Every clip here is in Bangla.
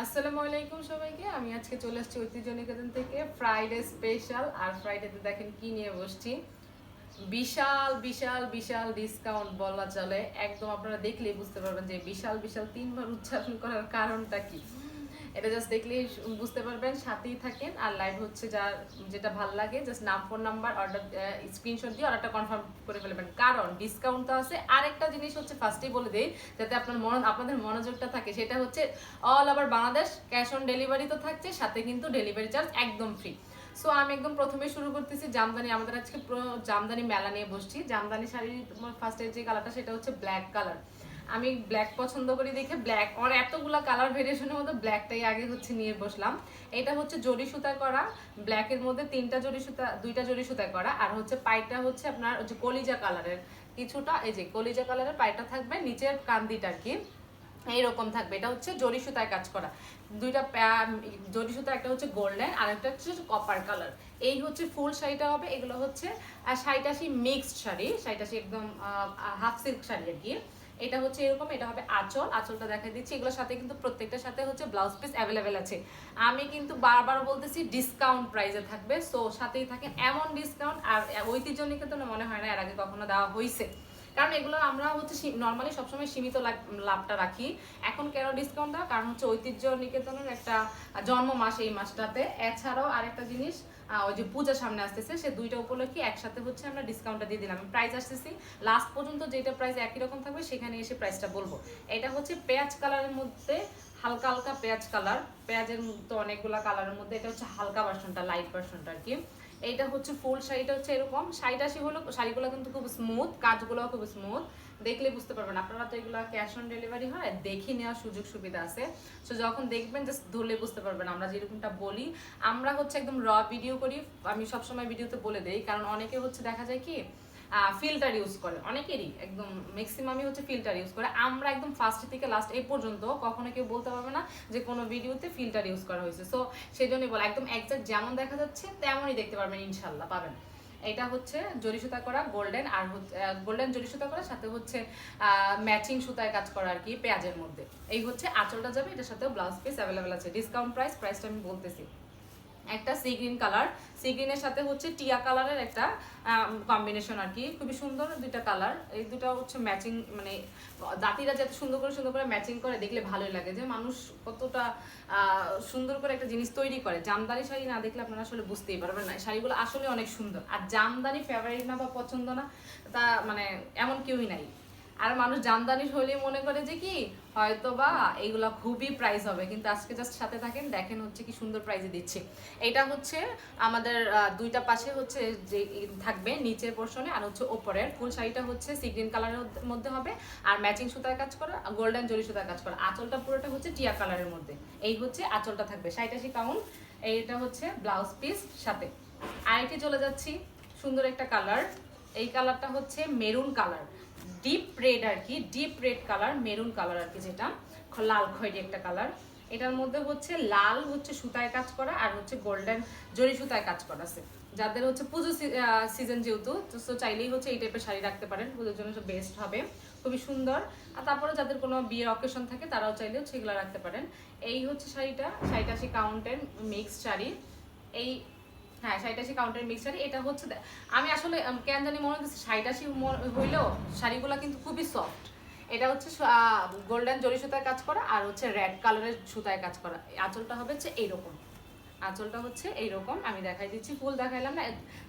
আসসালামু আলাইকুম সবাইকে। আমি আজকে চলে আসছি ঐতিহ্য নিকেতন থেকে। ফ্রাইডে স্পেশাল আর ফ্রাইডেতে দেখেন কি নিয়ে বসছি। বিশাল বিশাল বিশাল ডিসকাউন্ট বলা চলে। একদম আপনারা দেখলেই বুঝতে পারবেন যে বিশাল বিশাল তিনবার উচ্চারণ করার কারণটা কি। এটা জাস্ট দেখলেই বুঝতে পারবেন, সাথেই থাকেন। আর লাইভ হচ্ছে যার যেটা ভালো লাগে জাস্ট নাম ফোন নাম্বার অর্ডার স্ক্রিনশট দিয়ে অর্ডারটা কনফার্ম করে ফেলবেন। কারণ ডিসকাউন্ট তো আছে। আরেকটা জিনিস হচ্ছে ফার্স্টেই বলে দেই, যাতে আপনার মন, আপনাদের মনোযোগটা থাকে, সেটা হচ্ছে all over Bangladesh cash on delivery তো থাকছে, সাথে কিন্তু ডেলিভারি চার্জ একদম ফ্রি সো আমি একদম প্রথমে শুরু করতেছি জামদানি। আমাদের আজকে জামদানি মেলা নিয়ে বসছি। জামদানি শাড়ির ফার্স্টের যে কালারটা সেটা হচ্ছে ব্ল্যাক কালার আমি ব্ল্যাক পছন্দ করি দেখে ব্ল্যাক আর এতগুলা কালার ভেরিয়েশনের মধ্যে ব্ল্যাকটাই আগে হচ্ছে নিয়ে বসলাম। এটা হচ্ছে জরি সুতা করা ব্ল্যাকের মধ্যে তিনটা জরি সুতা, দুইটা জরি সুতা করা, আর হচ্ছে পাইটা হচ্ছে আপনার হচ্ছে কলিজা কালারের কিছুটা, এই যে কলিজা কালারের পাইটা থাকবে নিচের কান্দিটা কি। এইরকম থাকবে, এটা হচ্ছে জরি সুতায় কাজ করা। দুইটা জরি সুতা, একটা হচ্ছে গোল্ডেন আর একটা হচ্ছে কপার কালার এই হচ্ছে ফুল শাড়িটা হবে, এগুলো হচ্ছে শাড়িটা সেই মিক্সড শাড়ি শাড়িটা একদম হাফ সিল্ক শাড়ি আর কি। এটা হচ্ছে এরকম, এটা হবে আঁচল, আঁচলটা দেখা দিচ্ছি। এগুলোর সাথে কিন্তু প্রত্যেকটার সাথে হচ্ছে ব্লাউজ পিস অ্যাভেলেবেল আছে। আমি কিন্তু বারবার বলতেছি ডিসকাউন্ট প্রাইসে থাকবে। সো সাথেই থাকে এমন ডিসকাউন্ট আর ঐতিহ্য নিকেতনে মনে হয় না, এর আগে কখনো দেওয়া হয়েছে কারণ এগুলো আমরা হচ্ছে নর্মালি সবসময় সীমিত লাভ- লাভটা রাখি। এখন কেন ডিসকাউন্ট দেওয়া? কারণ হচ্ছে ঐতিহ্য নিকেতনের একটা জন্ম মাস এই মাসটাতে। এছাড়াও আরেকটা জিনিস ওই যে পূজা সামনে আসতেছে, সে দুইটা উপলক্ষে একসাথে হচ্ছে আমরা ডিসকাউন্টটা দিয়ে দিলাম। প্রাইস আসতেছি লাস্ট পর্যন্ত যেটা প্রাইস একই রকম থাকবে, সেখানে এসে প্রাইসটা বলব। এটা হচ্ছে পেঁয়াজ কালারের মধ্যে হালকা হালকা পেঁয়াজ কালার পেঁয়াজের তো অনেকগুলা কালারের মধ্যে এটা হচ্ছে হালকা ভার্সনটা লাইট ভার্সনটা আর কি। এইটা হচ্ছে ফুল শাড়িটা হচ্ছে এরকম, শাড়িটা হলো, শাড়িগুলো কিন্তু খুব স্মুথ কাজগুলো খুব স্মুথ দেখলে বুঝতে পারবেন। আপনারা তো এগুলো ক্যাশ অন ডেলিভারি হয়, দেখে নেওয়ার সুযোগ সুবিধা আছে। সো যখন দেখবেন জাস্ট ধরলে বুঝতে পারবেন। আমরা যেরকমটা বলি, আমরা হচ্ছে একদম র ভিডিও করি। আমি সবসময় ভিডিওতে বলে দেই, কারণ অনেকে হচ্ছে দেখা যায় কি ফিল্টার ইউজ করে। অনেকেরই একদম ম্যাক্সিমামই হচ্ছে ফিল্টার ইউজ করে। আমরা একদম ফার্স্ট থেকে লাস্ট এই পর্যন্ত কখনো কেউ বলতে পারবে না যে কোনো ভিডিওতে ফিল্টার ইউজ করা হয়েছে। সো সেই জন্যই বলে, একদম একজাক্ট যেমন দেখা যাচ্ছে, তেমনই দেখতে পারবেন ইনশাল্লাহ পাবেন। এটা হচ্ছে জরি সুতা করা, গোল্ডেন আর গোল্ডেন জরি সুতা করা, সাথে হচ্ছে ম্যাচিং সুতায় কাজ করা আর কি পেঁয়াজের মধ্যে। এই হচ্ছে আঁচলটা যাবে, এটার সাথে ব্লাউজ পিস অ্যাভেলেবেল আছে। ডিসকাউন্ট প্রাইস প্রাইসটা আমি বলতেছি। একটা সি গ্রিন কালার সি গ্রিনের সাথে হচ্ছে টিয়া কালারের একটা কম্বিনেশন আর কি। খুবই সুন্দর দুইটা কালার এই দুটো হচ্ছে ম্যাচিং মানে দাঁতিরা যাতে সুন্দর করে সুন্দর করে ম্যাচিং করে, দেখলে ভালোই লাগে। যে মানুষ কতটা সুন্দর করে একটা জিনিস তৈরি করে। জামদানি শাড়ি না দেখলে আপনারা আসলে বুঝতেই পারবেন না। শাড়িগুলো আসলে অনেক সুন্দর। আর জামদানি ফেভারিট না বা পছন্দ না, তা মানে এমন কেউই নাই। আর মানুষ জামদানি হলেই মনে করে যে কি হয়তো বা এইগুলা খুবই প্রাইস হবে। কিন্তু আজকে জাস্ট সাথে থাকেন, দেখেন হচ্ছে কি সুন্দর প্রাইজে দিচ্ছে। এটা হচ্ছে আমাদের দুইটা পাশে হচ্ছে যে থাকবে নিচের পোর্শনে আর হচ্ছে ওপরের। ফুল শাড়িটা হচ্ছে সি গ্রিন কালারের মধ্যে হবে। আর ম্যাচিং সুতার কাজ করা গোল্ডেন জরি সুতার কাজ করা। আঁচলটা পুরোটা হচ্ছে টিয়া কালারের মধ্যে। এই হচ্ছে আঁচলটা থাকবে। শাড়িটা কাউন্ট এইটা হচ্ছে ব্লাউজ পিস সাথে। আরেকটি চলে যাচ্ছি সুন্দর একটা কালার এই কালারটা হচ্ছে মেরুন কালার ডিপ রেড আর কি deep red colour maroon colour আর কি যেটা, লাল খয়েরি একটা কালার এটার মধ্যে হচ্ছে লাল হচ্ছে সুতায় কাজ করা আর হচ্ছে গোল্ডেন জরি সুতায় কাজ করা আছে। যাদের হচ্ছে পুজো সিজন যেহেতু, তো চাইলেই হচ্ছে এই টাইপের শাড়ি রাখতে পারেন। পুজোর জন্য বেস্ট হবে। খুবই সুন্দর। আর তারপরে যাদের কোনো বিয়ের অকেশন থাকে, তারাও চাইলে হচ্ছে এগুলো রাখতে পারেন। এই হচ্ছে শাড়িটা শাড়িটা সে কাউন্টের মিক্সড শাড়ি। এই হ্যাঁ সাইটাশি কাউন্টার মিক্স শাড়ি, এটা হচ্ছে আমি আসলে কেন জানি মনে হচ্ছে সাইটাশি হইলেও শাড়িগুলো কিন্তু খুবই সফট এটা হচ্ছে গোল্ডেন জরি সুতায় কাজ করা আর হচ্ছে রেড কালারের সুতায় কাজ করা। আঁচলটা হবে হচ্ছে এইরকম। আঁচলটা হচ্ছে এইরকম, আমি দেখাই দিচ্ছি, ফুল দেখাইলাম না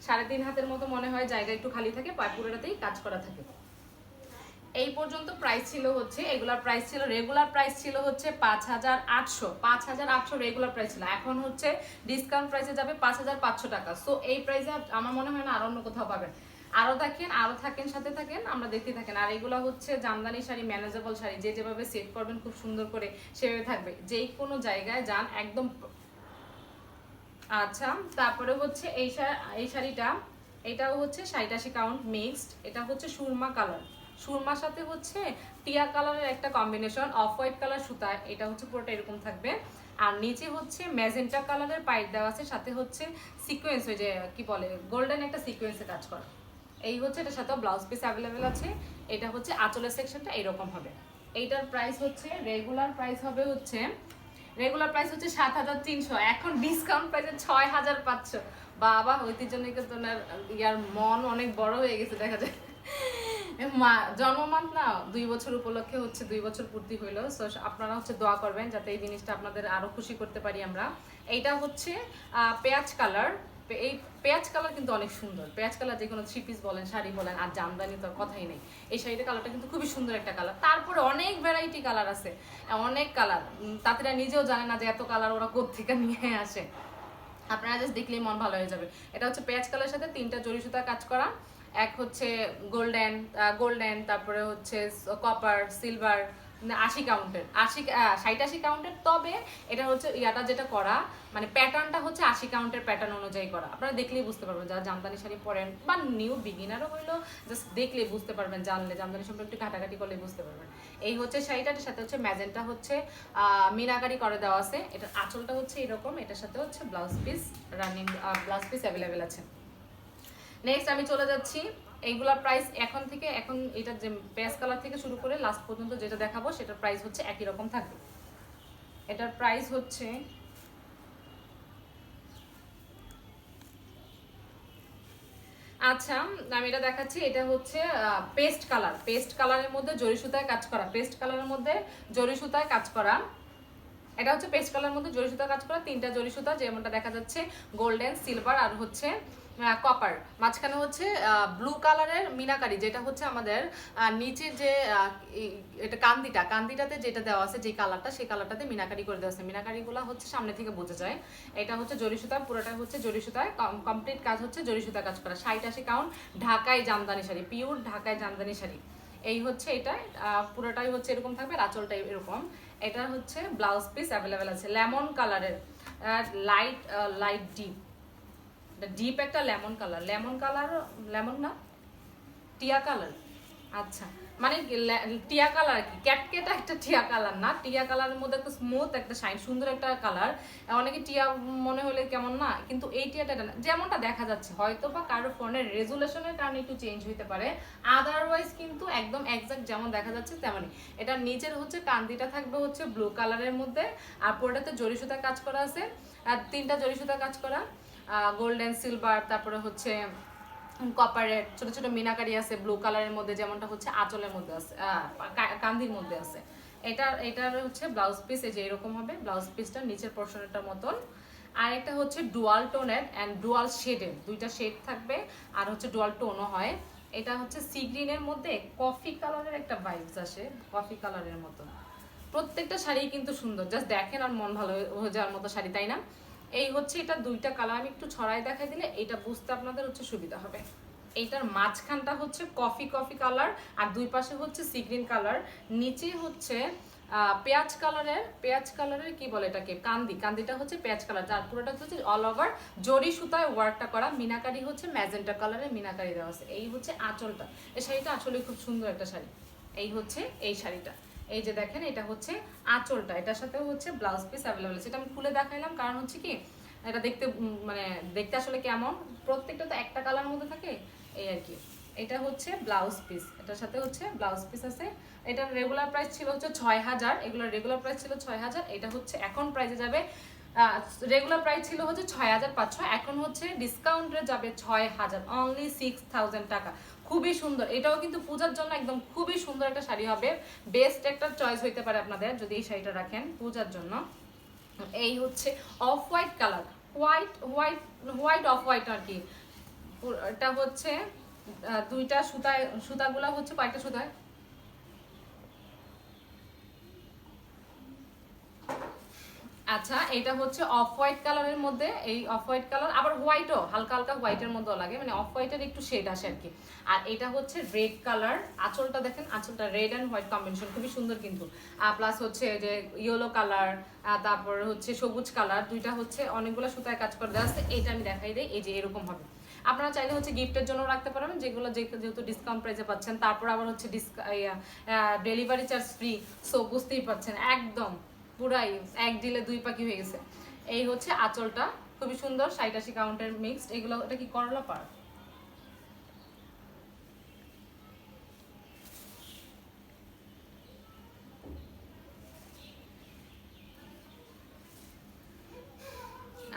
সাড়ে তিন হাতের মতো মনে হয় জায়গা একটু খালি থাকে পুরোটাতেই কাজ করা থাকে। এই পর্যন্ত প্রাইস ছিল হচ্ছে, এগুলার প্রাইস ছিল রেগুলার প্রাইস ছিল হচ্ছে পাঁচ হাজার আটশো। পাঁচ হাজার আটশো রেগুলার প্রাইস ছিল। এখন হচ্ছে ডিসকাউন্ট প্রাইসে যাবে পাঁচ হাজার পাঁচশো টাকা। সো এই প্রাইসে আমার মনে হয় না আর অন্য কোথাও পাবেন। আরও থাকেন আরও থাকেন, সাথে থাকেন, আমরা দেখতে থাকেন। আর এগুলো হচ্ছে জামদানি শাড়ি ম্যানেজেবল শাড়ি, যে যেভাবে সেট করবেন খুব সুন্দর করে সেভাবে থাকবে। যেই কোনো জায়গায় যান, একদম আচ্ছা তারপরে হচ্ছে এই এই শাড়িটা, এটাও হচ্ছে শাড়িটাশি কাউন্ট মিক্সড এটা হচ্ছে সুরমা কালার সুরমার সাথে হচ্ছে টিয়া কালারের একটা কম্বিনেশন অফ হোয়াইট কালার সুতা, এটা হচ্ছে পুরোটা এরকম থাকবে। আর নিচে হচ্ছে ম্যাজেন্টা কালারের পাইপ দেওয়া আছে, সাথে হচ্ছে সিকোয়েন্স ওই যে কি বলে গোল্ডেন একটা সিকোয়েন্সে কাজ করা। এই হচ্ছে এটার সাথে ব্লাউজ পিস অ্যাভেলেবেল আছে, এটা হচ্ছে আঁচলের সেকশনটা এরকম হবে। এইটার প্রাইস হচ্ছে রেগুলার প্রাইস হবে হচ্ছে রেগুলার প্রাইস হচ্ছে সাত হাজার তিনশো, এখন ডিসকাউন্ট প্রাইসে ছয় হাজার পাঁচশো। বাবা, ঐতিহ্য নিকেতনের ইয়ার মন অনেক বড় হয়ে গেছে, দেখা যায়। মা না, দুই বছর উপলক্ষে হচ্ছে দুই বছর পূর্তি হইল। সো আপনারা হচ্ছে দোয়া করবেন যাতে এই জিনিসটা আপনাদের আরও খুশি করতে পারি আমরা। এইটা হচ্ছে পেঁয়াজ কালার এই পেঁয়াজ কালার কিন্তু অনেক সুন্দর। পেঁয়াজ কালার যে কোনো থ্রি পিস বলেন, শাড়ি বলেন, আর জামদানি তো কথাই নেই। এই শাড়িটা কালারটা কিন্তু খুবই সুন্দর একটা কালার তারপরে অনেক ভ্যারাইটি কালার আছে। অনেক কালার তাতেরা নিজেও জানে না যে এত কালার ওরা কোথেকে নিয়ে আসে। আপনারা জাস্ট দেখলেই মন ভালো হয়ে যাবে। এটা হচ্ছে পেঁয়াজ কালারের সাথে তিনটা জরি সুতা কাজ করা। এক হচ্ছে গোল্ডেন গোল্ডেন, তারপরে হচ্ছে কপার সিলভার আশি কাউন্টের আশি ষাট, আশি কাউন্টের তবে এটা হচ্ছে ইয়াটা যেটা করা মানে প্যাটার্নটা হচ্ছে আশি কাউন্টের প্যাটার্ন অনুযায়ী করা। আপনারা দেখলেই বুঝতে পারবেন, যারা জামদানি শাড়ি পরেন বা নিউ বিগিনারও হইল জাস্ট দেখলেই বুঝতে পারবেন, জানলে। জামদানি সম্পর্কে একটু ঘাটাঘাটি করলে বুঝতে পারবেন। এই হচ্ছে শাড়িটার সাথে হচ্ছে ম্যাজেন্টা হচ্ছে মিনাকারি করে দেওয়া আছে। এটার আঁচলটা হচ্ছে এরকম, এটার সাথে হচ্ছে blouse piece running blouse piece available আছে। নেক্সট আমি চলে যাচ্ছি। এইগুলার প্রাইস এখন থেকে, এখন এটা যে পেঁয়াজ কালার থেকে শুরু করে লাস্ট পর্যন্ত যেটা দেখাবো, সেটার প্রাইস হচ্ছে একই রকম থাকবে। এটার প্রাইস হচ্ছে আচ্ছা আমি এটা দেখাচ্ছি, এটা হচ্ছে পেস্ট কালার পেস্ট কালারের মধ্যে জরি সুতায় কাজ করা। পেস্ট কালারের মধ্যে জরি সুতায় কাজ করা। এটা হচ্ছে পেস্ট কালারের মধ্যে জরি সুতা কাজ করা তিনটা জরি সুতা, যেমনটা দেখা যাচ্ছে গোল্ডেন সিলভার আর হচ্ছে কপার। মাঝখানে হচ্ছে ব্লু কালারের মিনাকারি, যেটা হচ্ছে আমাদের নিচে যে এটা কান্দিটা, কান্দিটাতে যেটা দেওয়া আছে, যে কালারটা সেই কালারটাতে মিনাকারি করে দেওয়া আছে। মিনাকারিগুলো হচ্ছে সামনে থেকে বোঝা যায়। এটা হচ্ছে জরি সুতা, পুরোটা হচ্ছে জরি সুতায় কমপ্লিট কাজ হচ্ছে জরি সুতা কাজ করা। ষাট আশি কাউন্ট ঢাকায় জামদানি শাড়ি পিওর ঢাকায় জামদানি শাড়ি। এই হচ্ছে এটা পুরোটাই হচ্ছে এরকম থাকবে রাচলটাই এরকম। এটা হচ্ছে ব্লাউজ পিস অ্যাভেলেবেল আছে লেমন কালারের লাইট লাইট ডিপ ডিপ একটা lemon colour lemon colour lemon না? টিয়া কালার আচ্ছা। মানে টিয়া কালার কি? ক্যাটকেটা একটা টিয়া কালার না? টিয়া কালারের মধ্যে একটা স্মুথ একটা শাইন সুন্দর একটা কালার অনেকে টিয়া মনে হলে কেমন না? কিন্তু এই টিয়াটা। যেমনটা দেখা যাচ্ছে হয়তো বা কারও ফোনের রেজুলেশনের কারণে একটু চেঞ্জ হতে পারে। আদারওয়াইজ কিন্তু একদম এক্সাক্ট যেমন দেখা যাচ্ছে তেমনই। এটা নিচের হচ্ছে কান্দিটা থাকবে হচ্ছে ব্লু কালারের মধ্যে। আর পুরোটাতে জরি সুতা কাজ করা আছে। আর তিনটা জরি সুতা কাজ করা। গোল্ডেন সিলভার তারপরে হচ্ছে কপারের ছোট ছোট মিনাকারি আছে ব্লু কালারের মধ্যে, যেমনটা হচ্ছে আঁচলের মধ্যে আছে কান্দির মধ্যে আছে। এটা, এটার হচ্ছে ব্লাউজ পিস এই যে এরকম হবে ব্লাউজ পিসটা নিচের পোর্শনটার মতন। আর একটা হচ্ছে ডুয়াল টোনের অ্যান্ড ডুয়াল শেডের দুইটা শেড থাকবে, আর হচ্ছে ডুয়াল টোনও হয়। এটা হচ্ছে সি গ্রিনের মধ্যে কফি কালারের একটা ভাইবস আসে কফি কালারের মতন। প্রত্যেকটা শাড়ি কিন্তু সুন্দর জাস্ট দেখেন আর মন ভালো হয়ে যাওয়ার মতো শাড়ি, তাই না? এই হচ্ছে এটা দুইটা কালার আমি একটু ছড়াই দেখাই দিলে এটা বুঝতে আপনাদের হচ্ছে সুবিধা হবে। এইটার মাঝখানটা হচ্ছে কফি কফি কালার আর দুই পাশে হচ্ছে সি গ্রিন কালার নিচে হচ্ছে পেঁয়াজ কালারের পেঁয়াজ কালারের কি বলে এটাকে? কান্দি, কান্দিটা হচ্ছে পেঁয়াজ কালার তার পুরোটা হচ্ছে অল ওভার জরি সুতায় ওয়ার্কটা করা, মিনাকারি হচ্ছে ম্যাজেন্টা কালারের মিনাকারি দেওয়া আছে। এই হচ্ছে আঁচলটা, এই শাড়িটা আসলে খুব সুন্দর একটা শাড়ি। এই হচ্ছে এই শাড়িটা। এই যে দেখেন, এটা হচ্ছে আঁচলটা। এটার সাথে হচ্ছে ব্লাউজ পিস অ্যাভেলেবেল সেটা আমি খুলে দেখাইলাম, কারণ হচ্ছে কি, এটা দেখতে মানে দেখতে আসলে কেমন? প্রত্যেকটা তো একটা কালার মধ্যে থাকে, এই আর কি। এটা হচ্ছে ব্লাউজ পিস এটার সাথে হচ্ছে ব্লাউজ পিস আছে। এটার রেগুলার প্রাইস ছিল হচ্ছে ছয় হাজার। এগুলোর রেগুলার প্রাইস ছিল ছয় হাজার। এটা হচ্ছে এখন প্রাইসে যাবে রেগুলার প্রাইস ছিল হচ্ছে ছয় হাজার পাঁচশো। এখন হচ্ছে ডিসকাউন্টে যাবে ছয় হাজার। অনলি সিক্স থাউজেন্ড টাকা। খুবই সুন্দর। এটাও কিন্তু পূজার জন্য একদম খুবই সুন্দর একটা শাড়ি হবে। বেস্ট একটা চয়েস হইতে পারে আপনাদের যদি এই শাড়িটা রাখেন পূজার জন্য। এই হচ্ছে off white colour white white white off white আর কি। এটা হচ্ছে দুইটা সুতায় সুতাগুলো হচ্ছে কয়েকটা সুতায় আচ্ছা এটা হচ্ছে অফ হোয়াইট কালারের মধ্যে, এই অফ হোয়াইট কালার আবার হোয়াইটও হালকা হালকা হোয়াইটের মধ্যেও লাগে মানে অফ হোয়াইটের একটু শেড আসে আর কি আর এটা হচ্ছে রেড কালার আঁচলটা দেখেন, আঁচলটা রেড অ্যান্ড হোয়াইট কম্বিনেশন খুবই সুন্দর কিন্তু। প্লাস হচ্ছে যে ইয়েলো কালার তারপর হচ্ছে সবুজ কালার দুইটা হচ্ছে অনেকগুলো সুতায় কাজ করে দেওয়া আছে, এটা আমি দেখাই দিই, এই যে এরকম হবে। আপনারা চাইলে হচ্ছে গিফটের জন্য রাখতে পারেন যেগুলো যেহেতু ডিসকাউন্ট প্রাইসে পাচ্ছেন, তারপর আবার হচ্ছে ডিসকা ডেলিভারি চার্জ ফ্রি সো বুঝতেই পারছেন, একদম। পুরাই এক ডিলে দুই পাখি হয়ে গেছে। এই হচ্ছে আঁচলটা, খুবই সুন্দর ষাট আশি কাউন্টের মিক্সড এগুলো, এটা কি করলা পার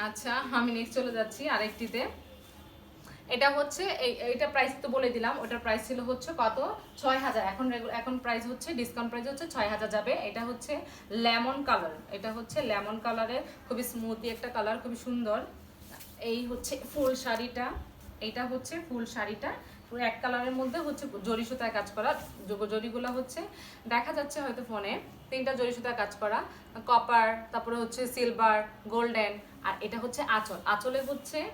আচ্ছা আমি নেক্সট চলে যাচ্ছি আরেকটিতে। এটা হচ্ছে, এই- এইটা প্রাইস তো বলে দিলাম, ওটার প্রাইস ছিল হচ্ছে কত? ছয় হাজার। এখন এখন প্রাইস হচ্ছে ডিসকাউন্ট প্রাইস হচ্ছে ছয় হাজার যাবে। এটা হচ্ছে লেমন কালার এটা হচ্ছে লেমন কালারের খুবই স্মুথি একটা কালার খুবই সুন্দর। এই হচ্ছে ফুল শাড়িটা। এটা হচ্ছে ফুল শাড়িটা। এক কালারের মধ্যে হচ্ছে জরি সুতায় কাজ করা জরিগুলো হচ্ছে। দেখা যাচ্ছে হয়তো ফোনে তিনটা জরি সুতায় কাজ করা। কপার তারপরে হচ্ছে সিলভার গোল্ডেন আর এটা হচ্ছে আঁচল। আঁচলে হচ্ছে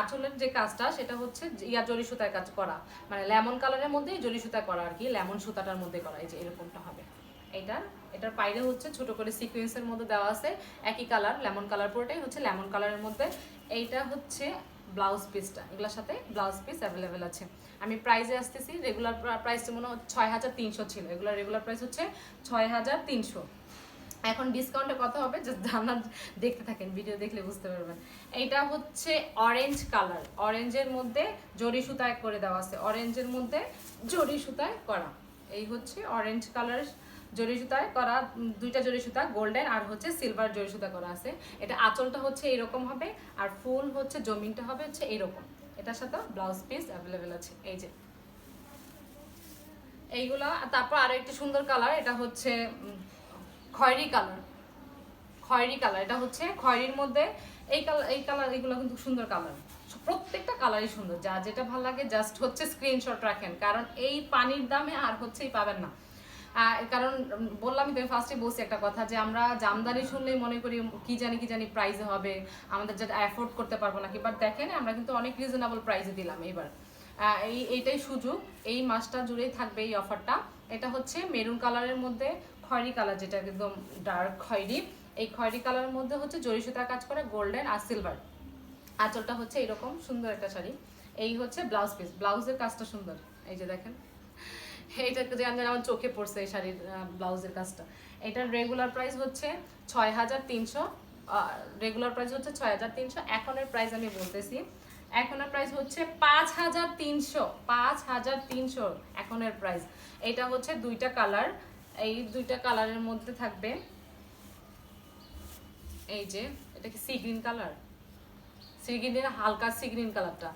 আঁচলের যে কাজটা, সেটা হচ্ছে ইয়া জরি সুতায় কাজ করা। মানে লেমন কালারের মধ্যেই জরি সুতায় করা আর কি, লেমন সুতাটার মধ্যে করা, এই যে এরকমটা হবে। এটা, এটার বাইরে হচ্ছে ছোট করে সিকোয়েন্সের মধ্যে দেওয়া আছে, একই কালার, লেমন কালার পুরোটাই হচ্ছে লেমন কালারের মধ্যে। এইটা হচ্ছে ব্লাউজ পিসটা এগুলোর সাথে ব্লাউজ পিস অ্যাভেলেবেল আছে। আমি প্রাইসে আসতেছি রেগুলার প্রাইস মনে ছয় হাজার তিনশো ছিল, এগুলোর রেগুলার প্রাইস হচ্ছে ছয় হাজার তিনশো। এখন ডিসকাউন্টে কথা হবে? জানার দেখতে থাকেন ভিডিও দেখলে বুঝতে পারবেন। এইটা হচ্ছে অরেঞ্জ কালার অরেঞ্জের মধ্যে জরি সুতায় করে দেওয়া আছে। অরেঞ্জের মধ্যে জরি সুতায় করা। এই হচ্ছে অরেঞ্জ কালার জরি সুতায় করা। দুইটা জরি সুতা গোল্ডেন আর হচ্ছে সিলভার জরি সুতা করা আছে। এটা আঁচলটা হচ্ছে এরকম হবে আর ফুল হচ্ছে, জমিনটা হবে হচ্ছে এরকম। এটার সাথে ব্লাউজ পিস অ্যাভেলেবেল আছে। এই যে। এইগুলা তারপর আরও একটি সুন্দর কালার এটা হচ্ছে খয়েরি কালার। খয়েরি কালার এটা হচ্ছে খয়েরির মধ্যে এই কালার এই কালার এগুলো কিন্তু সুন্দর কালার। প্রত্যেকটা কালারই সুন্দর। যা যেটা ভালো লাগে জাস্ট হচ্ছে স্ক্রিনশট রাখেন। কারণ এই পানির দামে আর হচ্ছেই পাবেন না। কারণ উম, বললামই তো ফার্স্টে বলছি একটা কথা যে আমরা জামদানি শুনলেই মনে করি কি জানি কি জানি প্রাইসে হবে আমাদের যেটা অ্যাফোর্ড করতে পারব নাকি। বাট দেখেন আমরা কিন্তু অনেক রিজনেবল প্রাইসে দিলাম এবার এই এইটাই সুযোগ। এই মাসটা জুড়েই থাকবে এই অফারটা এটা হচ্ছে মেরুন কালারের মধ্যে খয়েরি কালার যেটা একদম ডার্ক খয়েরি, এই খয়েরি কালারের মধ্যে হচ্ছে জরি সুতা কাজ করে গোল্ডেন আর সিলভার আঁচলটা হচ্ছে এরকম সুন্দর একটা শাড়ি। এই হচ্ছে ব্লাউজ পিস ব্লাউজের কাজটা সুন্দর। এই যে দেখেন, এইটা যে আমি আমার চোখে পড়ছে এই শাড়ির ব্লাউজের কাজটা। এটার রেগুলার প্রাইস হচ্ছে ছয় হাজার তিনশো রেগুলার প্রাইস হচ্ছে ছয় হাজার তিনশো। এখনের প্রাইস আমি বলতেছি, এখনের প্রাইস হচ্ছে পাঁচ হাজার তিনশো পাঁচ হাজার তিনশো এখনের প্রাইস এটা হচ্ছে দুইটা কালার এই দুইটা কালারের মধ্যে থাকবে। এই যে, এটা কি সি গ্রিন কালার সি গ্রিনের হালকা সি গ্রিন কালারটা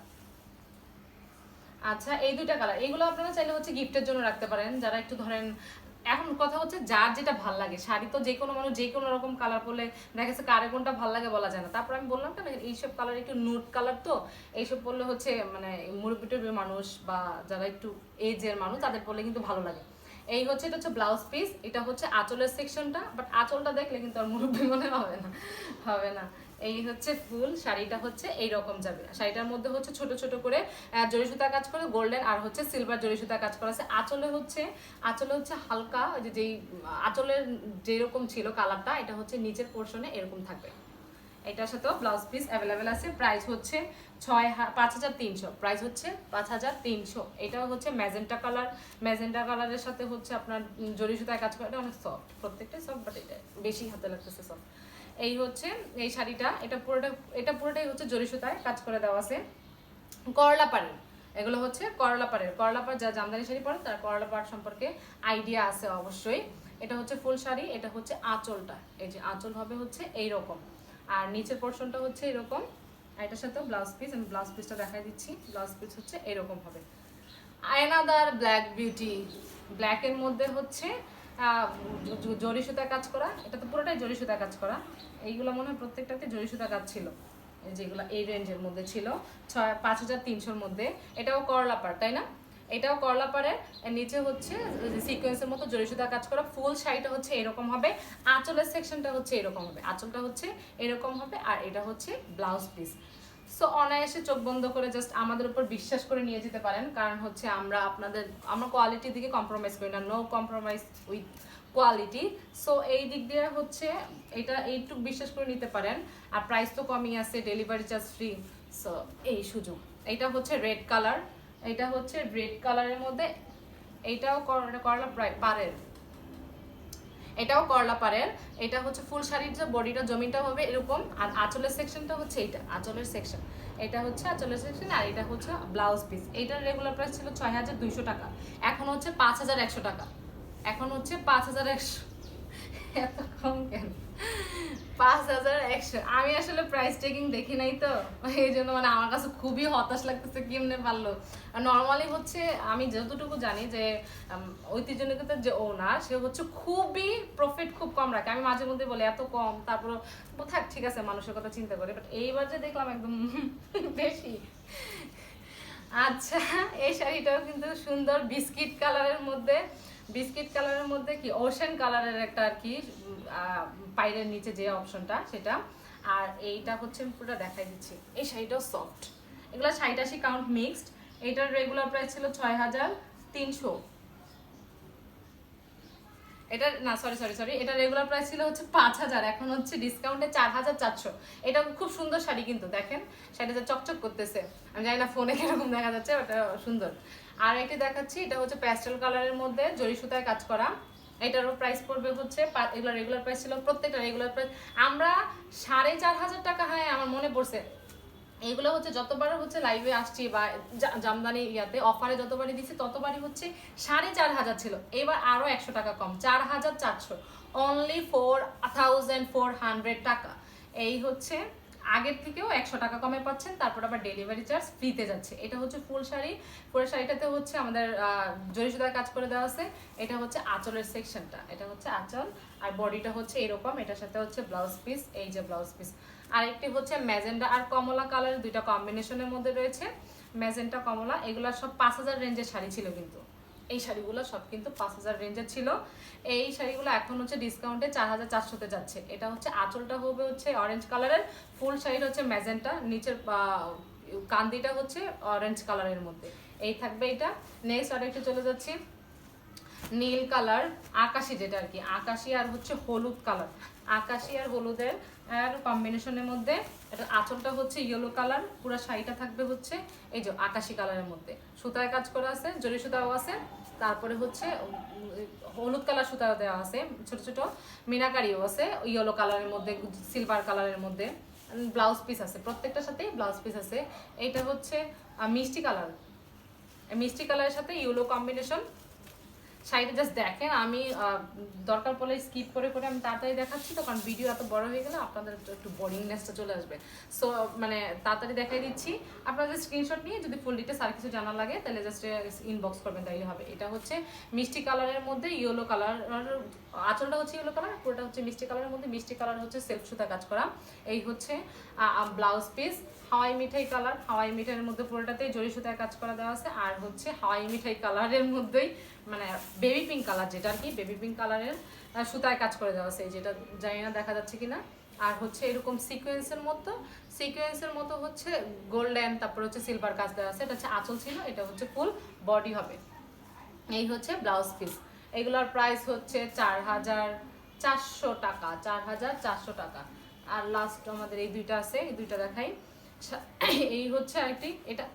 আচ্ছা এই দুইটা কালার এগুলো আপনারা চাইলে হচ্ছে গিফটের জন্য রাখতে পারেন। যারা একটু ধরেন, এখন কথা হচ্ছে যার যেটা ভালো লাগে। শাড়ি তো যে কোনো মানুষ যে কোনো রকম কালার পরলে দেখা যাচ্ছে কারে কোনটা ভালো লাগে বলা যায় না। তারপর আমি বললাম কেন, এইসব কালার একটু নুট কালার তো, এইসব পরলে হচ্ছে মানে মুরব্বী মানুষ বা যারা একটু এজের মানুষ, তাদের পরলে কিন্তু ভালো লাগে। এই হচ্ছে, এটা হচ্ছে ব্লাউজ পিস এটা হচ্ছে আঁচলের সেকশনটা বাট আঁচলটা দেখলে কিন্তু আর মুরব্বী মনে হবে না হবে না। এই হচ্ছে ফুল, শাড়িটা হচ্ছে এই রকম যাবে। শাড়িটার মধ্যে হচ্ছে ছোট ছোট করে জরি সুতা কাজ করে, গোল্ডেন আর হচ্ছে সিলভার জরি সুতা কাজ করা আছে। আঁচলে হচ্ছে আঁচলে হচ্ছে হালকা যে যেই, আঁচলের যেরকম ছিল কালারটা এটা হচ্ছে নিচের পোর্শনে এরকম থাকবে। এটার সাথেও ব্লাউজ পিস অ্যাভেলেবেল আছে। প্রাইস হচ্ছে ছয় পাঁচ হাজার তিনশো। প্রাইস হচ্ছে পাঁচ হাজার তিনশো। এটাও হচ্ছে ম্যাজেন্টা কালার ম্যাজেন্টা কালারের সাথে হচ্ছে আপনার জরি সুতায় কাজ করে। এটা অনেক সফট প্রত্যেকটাই সফট বাট এটা বেশি হাতে লাগতেছে সফট এই হচ্ছে, এই শাড়িটা। এটা পুরোটা, এটা পুরোটাই হচ্ছে জরি সুতায় কাজ করে দেওয়া আছে। করলা পাড়ের এগুলো হচ্ছে করলা পাড়ের। করলা পাড়, যা জামদানি শাড়ি পরে, তার করলা পাড় সম্পর্কে আইডিয়া আছে অবশ্যই। এটা হচ্ছে ফুল শাড়ি। এটা হচ্ছে আঁচলটা। এই যে আঁচল হবে হচ্ছে এই রকম আর নিচের পোর্শনটা হচ্ছে এরকম এটার সাথেও ব্লাউজ পিস আমি ব্লাউজ পিসটা দেখাই দিচ্ছি ব্লাউজ পিস হচ্ছে এরকম হবে। আয়নাদার ব্ল্যাক বিউটি ব্ল্যাকের মধ্যে হচ্ছে জরি সুতা কাজ করা, এটা তো পুরোটাই জরি সুতা কাজ করা, এইগুলো মনে হয় প্রত্যেকটাতে জরি সুতা কাজ ছিল। যেগুলো এই রেঞ্জের মধ্যে ছিল, ছয়, পাঁচ হাজার তিনশোর মধ্যে, এটাও করলা পাড় তাই না? এটাও করলা এর নিচে হচ্ছে সিকোয়েন্সের মতো জরি সুতা কাজ করা ফুল শাড়িটা হচ্ছে এরকম হবে, আঁচলের সেকশনটা হচ্ছে এরকম হবে, আঁচলটা হচ্ছে এরকম হবে, আর এটা হচ্ছে ব্লাউজ পিস সো অনায়াসে চোখ বন্ধ করে জাস্ট আমাদের উপর বিশ্বাস করে নিয়ে যেতে পারেন, কারণ হচ্ছে আমরা আপনাদের, আমরা কোয়ালিটির দিকে কম্প্রোমাইজ করি না no compromise with quality so এই দিক দিয়ে হচ্ছে এটা এইটুকু বিশ্বাস করে নিতে পারেন, আর প্রাইস তো কমই আছে ডেলিভারি চার্জ ফ্রি সো এই সুযোগ। এটা হচ্ছে রেড কালার এটা হচ্ছে রেড কালারের মধ্যে এইটাও কর- করলা পারের। এটাও করলা পারের, এটা হচ্ছে ফুল শাড়ির যে বডিটা, জমিটা হবে এরকম, আর আঁচলের সেকশনটা হচ্ছে এইটা, আঁচলের সেকশন এটা হচ্ছে আঁচলের সেকশন আর এটা হচ্ছে ব্লাউজ পিস এইটার রেগুলার প্রাইস ছিল ছয় হাজার দুইশো টাকা। এখন হচ্ছে পাঁচ হাজার একশো টাকা। এখন হচ্ছে পাঁচ হাজার একশো। এত কম কেন? পাঁচ হাজার একশো। আমি আসলে প্রাইস টেকিং দেখি নাই তো। এই জন্য মানে আমার কাছে খুবই হতাশ লাগতেছে কেমনে পারল আর নর্মালি হচ্ছে আমি যতটুকু জানি যে উম, ঐতিহ্য নিকেতনের যে ওনার সে হচ্ছে খুবই প্রফিট খুব কম রাখে। আমি মাঝে মধ্যে বলি এত কম তারপর থাক ঠিক আছে মানুষের কথা চিন্তা করে। বাট এইবার যে দেখলাম একদম বেশি। আচ্ছা এই শাড়িটাও কিন্তু সুন্দর বিস্কিট কালারের মধ্যে। বিস্কিট কালারের মধ্যে কি ওশেন কালারের একটা আর কি পাইরের নিচে যে অপশনটা, সেটা। আর এইটা হচ্ছে আমি পুরোটা দেখাই দিচ্ছি। এই শাড়িটাও সফট এগুলো আশি কাউন্ট মিক্সড এটার রেগুলার প্রাইস ছিল ছয় হাজার তিনশো। এটা না সরি সরি সরি এটা রেগুলার প্রাইস ছিল হচ্ছে পাঁচ হাজার এখন হচ্ছে ডিসকাউন্টে চার হাজার চারশো। এটা খুব সুন্দর শাড়ি কিন্তু, দেখেন। শাড়িটা চকচক করতেছে। আমি জানি না ফোনে কীরকম দেখা যাচ্ছে ওটা সুন্দর। আর একটি দেখাচ্ছি, এটা হচ্ছে প্যাস্টেল কালারের মধ্যে জরি সুতায় কাজ করা। এটারও প্রাইস পড়বে হচ্ছে এগুলো রেগুলার প্রাইস ছিল, প্রত্যেকটা রেগুলার প্রাইস আমরা সাড়ে চার হাজার টাকা হ্যাঁ আমার মনে পড়ছে। এগুলো হচ্ছে যতবার হচ্ছে লাইভে আসছি বা জামদানি ইয়াতে অফারে যতবারই দিচ্ছি ততবারই হচ্ছে সাড়ে চার হাজার ছিল। এবার আরও একশো টাকা কম, চার হাজার চারশো। Only four thousand four hundred টাকা। এই হচ্ছে আগের থেকেও একশো টাকা কমে পাচ্ছেন, তারপর আবার ডেলিভারি চার্জ ফ্রিতে যাচ্ছে। এটা হচ্ছে ফুল শাড়ি। ফুল শাড়িটাতে হচ্ছে আমাদের জরি সুতার কাজ করে দেওয়া আছে। এটা হচ্ছে আঁচলের সেকশনটা এটা হচ্ছে আঁচল। আর বডিটা হচ্ছে এরকম। এটার সাথে হচ্ছে ব্লাউজ পিস এই যে ব্লাউজ পিস আরেকটি হচ্ছে ম্যাজেন্ডা আর কমলা কালার দুইটা কম্বিনেশনের মধ্যে রয়েছে। ম্যাজেন্টা কমলা, এগুলো সব পাঁচ হাজার রেঞ্জের শাড়ি ছিল কিন্তু। এই শাড়িগুলো সব কিন্তু পাঁচ হাজার রেঞ্জের ছিল। এই শাড়িগুলো এখন হচ্ছে ডিসকাউন্টে চার হাজার চারশোতে যাচ্ছে। এটা হচ্ছে আঁচলটা হবে হচ্ছে অরেঞ্জ কালারের ফুল শাড়ির হচ্ছে ম্যাজেন্টা নিচের কান্দিটা হচ্ছে অরেঞ্জ কালারের মধ্যে। এই থাকবে এটা। নেক্সট আরেকটু চলে যাচ্ছি। নীল কালার, আকাশি যেটা আর কি, আকাশি আর হচ্ছে হলুদ কালার। আকাশি আর হলুদের, আর কম্বিনেশনের মধ্যে এটা আঁচলটা হচ্ছে ইয়েলো কালার পুরো শাড়িটা থাকবে হচ্ছে এই যে আকাশি কালারের মধ্যে। সুতায় কাজ করা আছে, জরি সুতাও আছে, তারপরে হচ্ছে হলুদ কালার সুতাও দেওয়া আছে, ছোট ছোট মিনাকারিও আছে ইয়েলো কালারের মধ্যে সিলভার কালারের মধ্যে। ব্লাউজ পিস আছে, প্রত্যেকটার সাথেই ব্লাউজ পিস আছে। এইটা হচ্ছে মিষ্টি কালার মিষ্টি কালারের সাথে ইয়েলো কম্বিনেশন শাড়িটা জাস্ট দেখেন, আমি দরকার পড়লে স্কিপ করে করে আমি তাড়াতাড়ি দেখাচ্ছি তো, কারণ ভিডিও এত বড় হয়ে গেলে আপনাদের একটু- একটু বোরিংনেসটা চলে আসবে। সো মানে তাড়াতাড়ি দেখাই দিচ্ছি। আপনাদের স্ক্রিনশট নিয়ে যদি ফুল ডিটেলস আর কিছু জানা লাগে, তাহলে জাস্ট ইনবক্স করবেন তাই হবে। এটা হচ্ছে মিষ্টি কালারের মধ্যে ইয়েলো কালার আঁচলটা হচ্ছে ইয়েলো কালার পুরোটা হচ্ছে মিষ্টি কালারের মধ্যে। মিষ্টি কালার হচ্ছে সেলফ সুতা কাজ করা। এই হচ্ছে ব্লাউজ পিস হাওয়াই মিঠাই কালার হাওয়াই মিঠাইয়ের মধ্যে পুরোটাতেই জরি সুতায় কাজ করা দেওয়া আছে। আর হচ্ছে হাওয়াই মিঠাই কালারের মধ্যেই মানে বেবি পিঙ্ক কালার যেটা আর কি বেবি পিঙ্ক কালারের সুতায় কাজ করে দেওয়া আছে। যেটা জানি না দেখা যাচ্ছে কিনা। আর হচ্ছে এরকম সিকোয়েন্সের মতো সিকোয়েন্সের মতো হচ্ছে গোল্ডেন তারপর হচ্ছে সিলভার কাজ দেওয়া আছে। এটা হচ্ছে আঁচল ছিল, এটা হচ্ছে ফুল বডি হবে। এই হচ্ছে ব্লাউজ পিস এগুলোর প্রাইস হচ্ছে চার হাজার চারশো টাকা চার হাজার চারশো টাকা। আর লাস্ট আমাদের এই দুইটা আছে, এই দুইটা দেখাই। এই হচ্ছে আরেকটি, এটা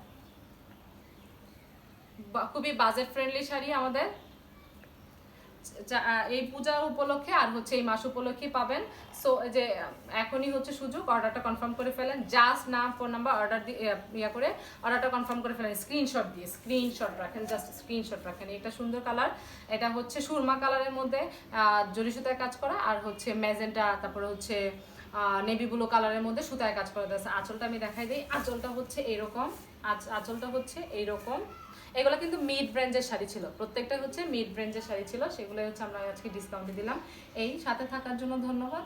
খুবই বাজেট ফ্রেন্ডলি শাড়ি আমাদের। এই পূজা উপলক্ষে আর হচ্ছে এই মাস উপলক্ষে পাবেন। সো যে, এখনই হচ্ছে সুযোগ অর্ডারটা কনফার্ম করে ফেলেন। জাস্ট নাম ফোন নাম্বার অর্ডার দিয়ে ইয়া করে অর্ডারটা কনফার্ম করে ফেলেন। স্ক্রিনশট দিয়ে স্ক্রিনশট রাখেন জাস্ট স্ক্রিনশট রাখেন। এটা সুন্দর কালার এটা হচ্ছে সুরমা কালারের মধ্যে জরি সুতায় কাজ করা। আর হচ্ছে ম্যাজেন্টা তারপরে হচ্ছে নেভি ব্লু কালারের মধ্যে সুতায় কাজ করা। আছে আঁচলটা আমি দেখাই দিই। আঁচলটা হচ্ছে এরকম। আঁচ- আঁচলটা হচ্ছে এইরকম এগুলো কিন্তু মিড ব্র্যান্ডের শাড়ি ছিল। প্রত্যেকটা হচ্ছে মিড ব্র্যান্ডের শাড়ি ছিল। সেগুলো হচ্ছে আমরা আজকে ডিসকাউন্টে দিলাম। এই সাথে থাকার জন্য ধন্যবাদ।